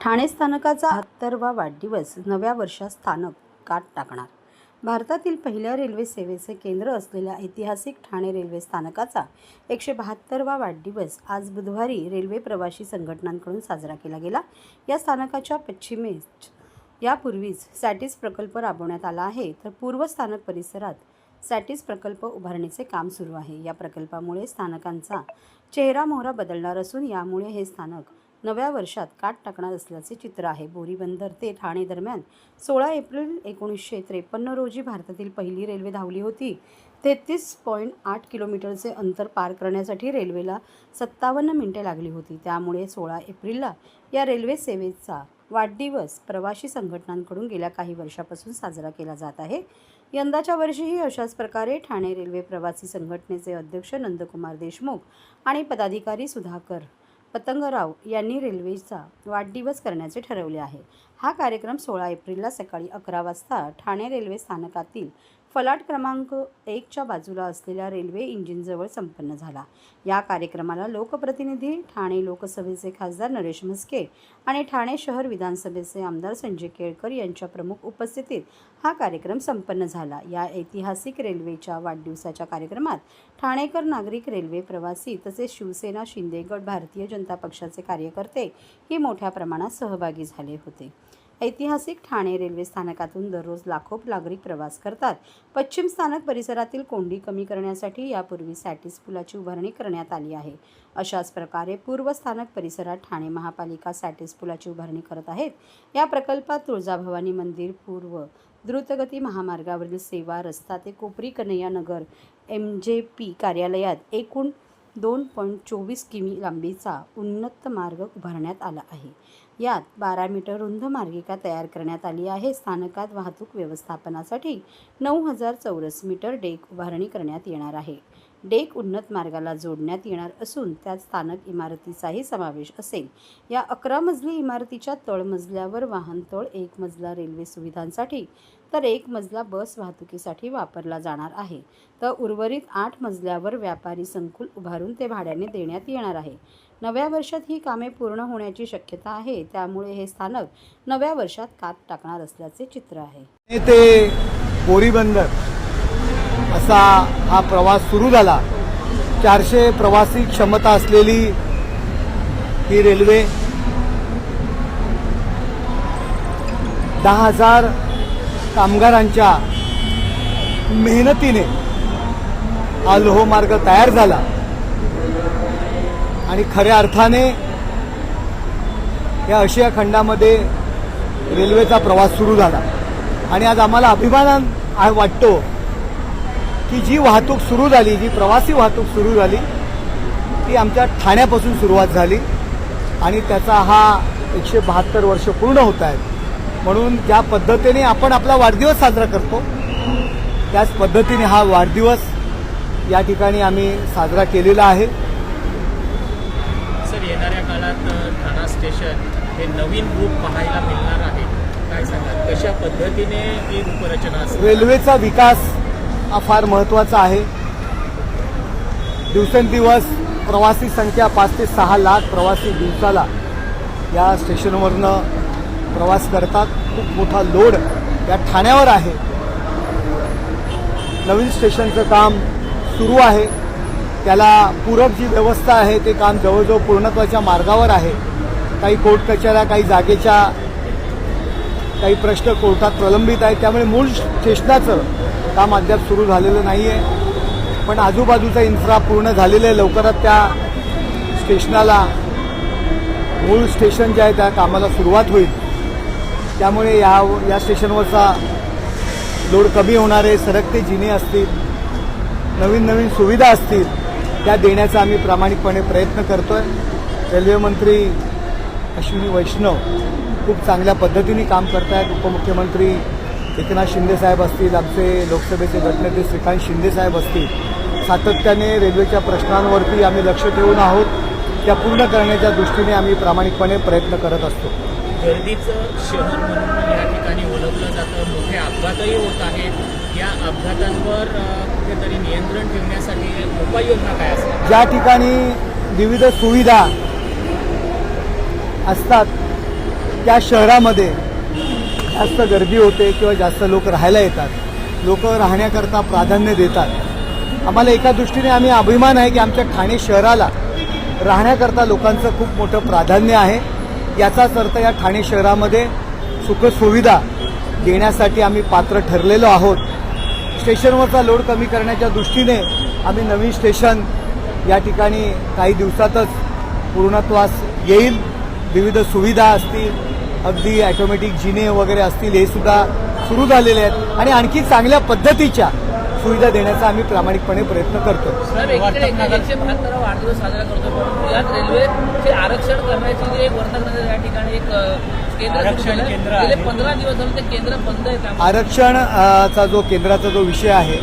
ठाणे स्थानकाचा बहात्तरवा वाढदिवस नव्या वर्षात स्थानक काट टाकणार. भारतातील पहिल्या रेल्वे सेवेचे केंद्र असलेल्या ऐतिहासिक ठाणे रेल्वे स्थानकाचा एकशे बहात्तरवा वाढदिवस आज बुधवारी रेल्वे प्रवासी संघटनांकडून साजरा केला गेला. या स्थानकाच्या पश्चिमेस यापूर्वीच सॅटिस प्रकल्प राबवण्यात आला आहे. तर पूर्व स्थानक परिसरात सॅटिस प्रकल्प उभारणीचे काम सुरू आहे. या प्रकल्पामुळे स्थानकांचा चेहरा मोहरा बदलणार असून यामुळे हे स्थानक नव्या वर्षात काट टाकणार असल्याचे चित्र आहे. बोरीबंदर ते ठाणे दरम्यान सोळा एप्रिल एकोणीसशे त्रेपन्न रोजी भारतातील पहिली रेल्वे धावली होती. तेहतीस पॉईंट आठ किलोमीटरचे अंतर पार करण्यासाठी रेल्वेला सत्तावन्न मिनिटे लागली होती. त्यामुळे सोळा एप्रिलला या रेल्वे सेवेचा वाढदिवस प्रवासी संघटनांकडून गेल्या काही वर्षापासून साजरा केला जात आहे. यंदाच्या वर्षीही अशाच प्रकारे ठाणे रेल्वे प्रवासी संघटनेचे अध्यक्ष नंदकुमार देशमुख आणि पदाधिकारी सुधाकर पतंगराव यांनी रेल्वेचा वाढदिवस करण्याचे ठरवले आहे. हा कार्यक्रम सोळा एप्रिलला सकाळी अकरा वाजता ठाणे रेल्वे स्थानकातील फलाट क्रमांक एकच्या बाजूला असलेल्या रेल्वे इंजिनजवळ संपन्न झाला. या कार्यक्रमाला लोकप्रतिनिधी ठाणे लोकसभेचे खासदार नरेश म्हस्के आणि ठाणे शहर विधानसभेचे आमदार संजय केळकर यांच्या प्रमुख उपस्थितीत हा कार्यक्रम संपन्न झाला. या ऐतिहासिक रेल्वेच्या वाढदिवसाच्या कार्यक्रमात ठाणेकर नागरिक रेल्वे प्रवासी तसेच शिवसेना शिंदेगड भारतीय जनता पक्षाचे कार्यकर्ते ही मोठ्या प्रमाणात सहभागी झाले होते. ऐतिहासिक ठाणे रेल्वे स्थानकातून दररोज लाखो नागरिक प्रवास करतात. पश्चिम स्थानक परिसरातील कोंडी कमी करण्यासाठी यापूर्वी सॅटिस पुलाची उभारणी करण्यात आली आहे. अशाच प्रकारे पूर्व स्थानक परिसरात ठाणे महापालिका सॅटिस पुलाची उभारणी करत आहेत. या प्रकल्पात तुळजाभवानी मंदिर पूर्व द्रुतगती महामार्गावरील सेवा रस्ता ते Kopri Kanhaiya Nagar M J P कार्यालयात एकूण दोन पॉईंट चोवीस किमी लांबीचा उन्नत मार्ग उभारण्यात आला आहे. यात बारा मीटर रुंद मार्गिका तयार करण्यात आली आहे. स्थानकात वाहतूक व्यवस्थापनासाठी नऊ हजार चौरस मीटर डेक उभारणी करण्यात येणार आहे. डेक उन्नत मार्गाला जोडण्यात येणार असून त्यात स्थानक इमारतीचाही समावेश असेल. या अकरा मजली इमारतीच्या तळमजल्यावर वाहनतळ एक मजला रेल्वे सुविधांसाठी तर एक मजला बस वाहतुकीसाठी वापरला जाणार आहे. तर उर्वरित आठ मजल्यावर व्यापारी संकुल उभारून ते भाड्याने देण्यात येणार आहे. नव्या वर्षात ही कामे पूर्ण होण्याची शक्यता आहे. त्यामुळे हे स्थानक नव्या वर्षात कात टाकणार असल्याचे चित्र आहे. ते बोरीबंदर असा हा प्रवास सुरू झाला. चारशे प्रवासी क्षमता असलेली ही रेल्वे दहा हजार कामगारांच्या मेहनतीने हा लोहमार्ग तयार झाला. आणि खऱ्या अर्थाने या आशिया खंडामध्ये रेल्वेचा प्रवास सुरू झाला. आणि आज आम्हाला अभिमान वाटतो की जी वाहतूक सुरू झाली जी प्रवासी वाहतूक सुरू झाली ती आमच्या ठाण्यापासून सुरुवात झाली. आणि त्याचा हा एकशे बहात्तर वर्ष पूर्ण होत आहेत. म्हणून ज्या पद्धतीने आपण आपला वाढदिवस साजरा करतो त्याच पद्धतीने हा वाढदिवस या ठिकाणी आम्ही साजरा केलेला आहे. येणाऱ्या ठाणा स्टेशन हे नवीन रूप पाहायला मिळणार आहे. काय सांगाल? कशा पद्धतीने ही रूपरचना असेल रेल्वेचा विकास हा फार महत्त्वाचा आहे. दिवसेंदिवस प्रवासी संख्या पाच ते सहा लाख प्रवासी दिवसाला या स्टेशनवरनं प्रवास करतात. खूप मोठा लोड या ठाण्यावर आहे. नवीन स्टेशनचं काम सुरू आहे. त्याला पूरक जी व्यवस्था आहे ते काम जवळजवळ पूर्णत्वाच्या मार्गावर आहे. काही कोर्ट कचऱ्या काही जागेच्या काही प्रश्न कोर्टात प्रलंबित आहेत. त्यामुळे मूळ स्टेशनाचं काम अद्याप सुरू झालेलं नाही आहे पण आजूबाजूचा इन्फ्रा पूर्ण झालेलं आहे. लवकरात त्या स्टेशनाला मूळ स्टेशन जे आहे त्या कामाला सुरुवात होईल. त्यामुळे या या स्टेशनवरचा लोड कमी होणार आहे. सरकते जिने असतील नवीन नवीन सुविधा असतील त्या देण्याचा आम्ही प्रामाणिकपणे प्रयत्न करतोय. आहे रेल्वेमंत्री अश्विनी वैष्णव खूप चांगल्या पद्धतीने काम करतायत. उपमुख्यमंत्री एकनाथ शिंदेसाहेब असतील आमचे लोकसभेचे गटनेते श्रीकांत शिंदेसाहेब असतील सातत्याने रेल्वेच्या प्रश्नांवरती आम्ही लक्ष ठेवून आहोत. त्या पूर्ण करण्याच्या दृष्टीने आम्ही प्रामाणिकपणे प्रयत्न करत असतो. गर्दीचं शहर म्हणून या ठिकाणी ओळखलं जातं. मोठे अपघातही होत आहेत. या अपघातांवर कुठेतरी नियंत्रण ठेवण्यासाठी उपाययोजना काय असतात? ज्या ठिकाणी विविध सुविधा असतात त्या शहरामध्ये जास्त गर्दी होते किंवा जास्त लोक राहायला येतात. लोक राहण्याकरता प्राधान्य देतात. आम्हाला एका दृष्टीने आम्ही अभिमान आहे की आमच्या ठाणे शहराला राहण्याकरता लोकांचं खूप मोठं प्राधान्य आहे. याचाच अर्थ या ठाणे शहरामध्ये सुखसुविधा देण्यासाठी आम्ही पात्र ठरलेलो आहोत. स्टेशनवरचा लोड कमी करण्याच्या दृष्टीने आम्ही नवीन स्टेशन या ठिकाणी काही दिवसातच पूर्णत्वास येईल. विविध सुविधा असतील अगदी ॲटोमॅटिक जिने वगैरे असतील हे सुद्धा सुरू झालेले आहेत. आणि आणखी चांगल्या पद्धतीच्या सुविधा देण्याचा आम्ही प्रामाणिकपणे प्रयत्न करतो वाढदिवस साजरा आरक्षण करण्याची एक या ठिकाणी एक आरक्षण. केंद्र गेले आहे. पंधरा दिवस झाले ते केंद्र बंद आहे त्यामुळे आरक्षण अ, चा जो केंद्राचा जो विषय आहे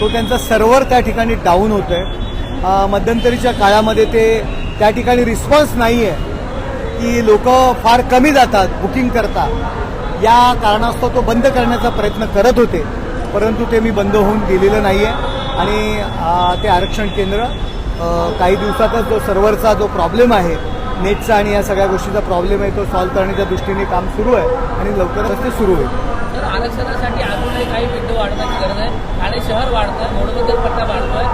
तो त्यांचा सर्व्हर त्या ठिकाणी डाऊन होत आहे मध्यंतरीच्या काळामध्ये ते त्या ठिकाणी रिस्पॉन्स नाही आहे की लोक फार कमी जातात बुकिंग करता या कारणास्तव तो बंद करण्याचा प्रयत्न करत होते परंतु ते मी बंद होऊन गेलेलं नाही आहे आणि ते आरक्षण केंद्र काही दिवसातच जो सर्व्हरचा जो प्रॉब्लेम आहे नेटचा आणि या सगळ्या गोष्टीचा प्रॉब्लेम आहे तो सॉल्व्ह करण्याच्या दृष्टीने काम सुरू आहे आणि लवकरच ते सुरू होईल. तर आरक्षणासाठी अजूनही काही विंडो वाढण्याची गरज आहे. ठाणे शहर वाढतंय मोडबद्दल पट्टा वाढतोय.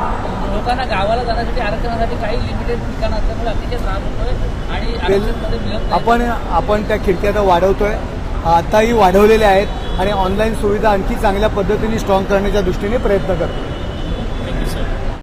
लोकांना गावाला जाण्यासाठी आरक्षणासाठी काही लिमिटेड ठिकाणं असल्यामुळे अतिशय त्रास होतोय आणि आरक्षणमध्ये मिळत नाही. आपण आपण त्या खिडक्या तर वाढवतोय. आताही वाढवलेल्या आहेत आणि ऑनलाईन सुविधा आणखी चांगल्या पद्धतीने स्ट्रॉंग करण्याच्या दृष्टीने प्रयत्न करतो